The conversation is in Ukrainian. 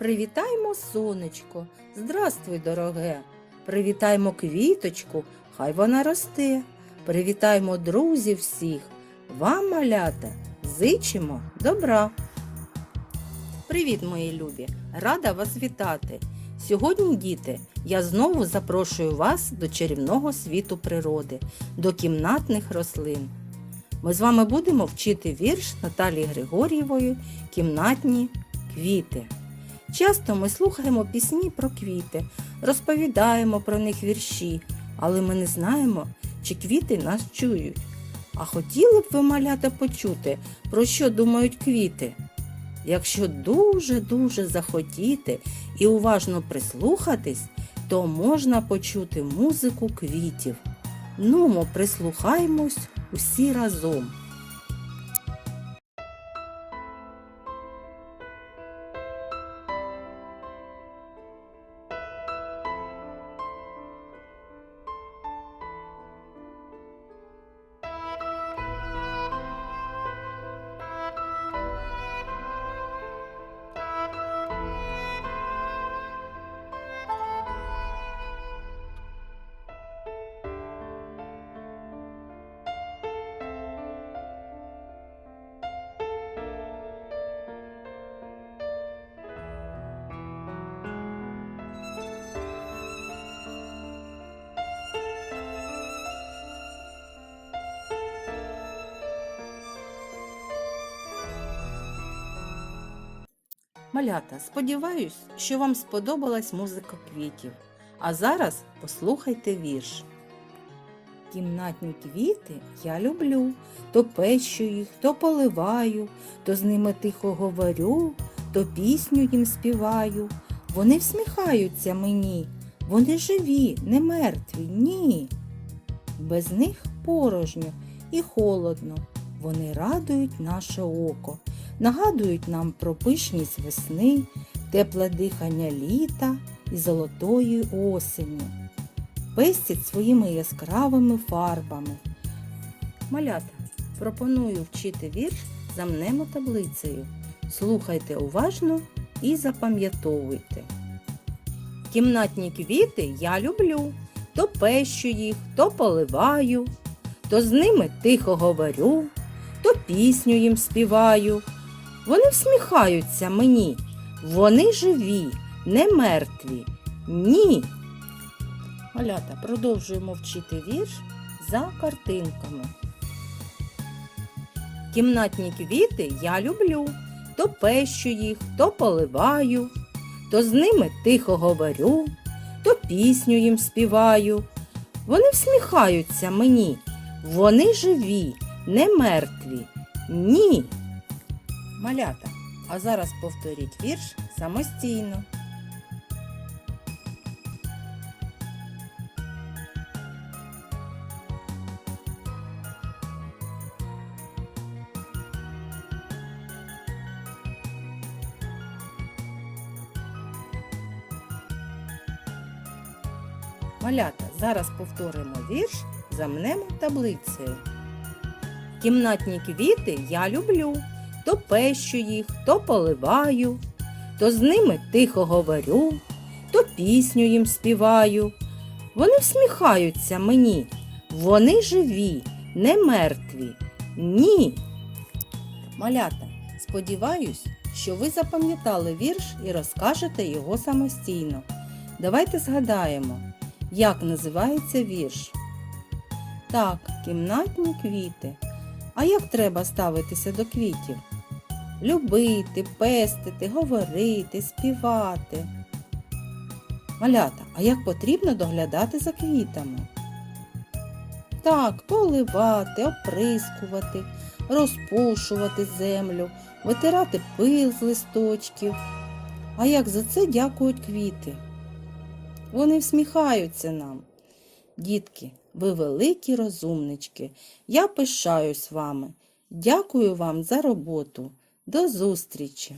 Привітаймо сонечко, здравствуй, дороге. Привітаймо квіточку, хай вона росте. Привітаймо друзів всіх. Вам, малята, зичимо добра. Привіт, мої любі! Рада вас вітати! Сьогодні, діти, я знову запрошую вас до чарівного світу природи, до кімнатних рослин. Ми з вами будемо вчити вірш Наталії Григор'євої Кімнатні квіти. Часто ми слухаємо пісні про квіти, розповідаємо про них вірші, але ми не знаємо, чи квіти нас чують. А хотіли б ви малята почути, про що думають квіти? Якщо дуже-дуже захотіти і уважно прислухатись, то можна почути музику квітів. Нумо прислухаймось усі разом. Малята, сподіваюсь, що вам сподобалась музика квітів. А зараз послухайте вірш. Кімнатні квіти я люблю, то пещу їх, то поливаю, то з ними тихо говорю, то пісню їм співаю. Вони всміхаються мені, вони живі, не мертві, ні. Без них порожньо і холодно, вони радують наше око нагадують нам про пишність весни, тепле дихання літа і золотої осені, пестять своїми яскравими фарбами. Малята, пропоную вчити вірш за мнемотаблицею. Слухайте уважно і запам'ятовуйте. Кімнатні квіти я люблю, то пещу їх, то поливаю, то з ними тихо говорю, то пісню їм співаю. Вони всміхаються мені. Вони живі, не мертві. Ні. Малята, продовжуємо вчити вірш за картинками. Кімнатні квіти я люблю, то пещу їх, то поливаю, то з ними тихо говорю, то пісню їм співаю. Вони всміхаються мені. Вони живі, не мертві. Ні. Малята, а зараз повторіть вірш самостійно. Малята, зараз повторимо вірш за мнемо таблицею. Кімнатні квіти я люблю то пещу їх, то поливаю, то з ними тихо говорю, то пісню їм співаю. Вони всміхаються мені, вони живі, не мертві. Ні. Малята, сподіваюсь, що ви запам'ятали вірш і розкажете його самостійно. Давайте згадаємо, як називається вірш. Так, кімнатні квіти. А як треба ставитися до квітів? Любити, пестити, говорити, співати. Малята, а як потрібно доглядати за квітами? Так, поливати, оприскувати, розпушувати землю, витирати пил з листочків. А як за це дякують квіти? Вони всміхаються нам. Дітки, ви великі розумнички. Я пишаюсь вами. Дякую вам за роботу. До зустрічі!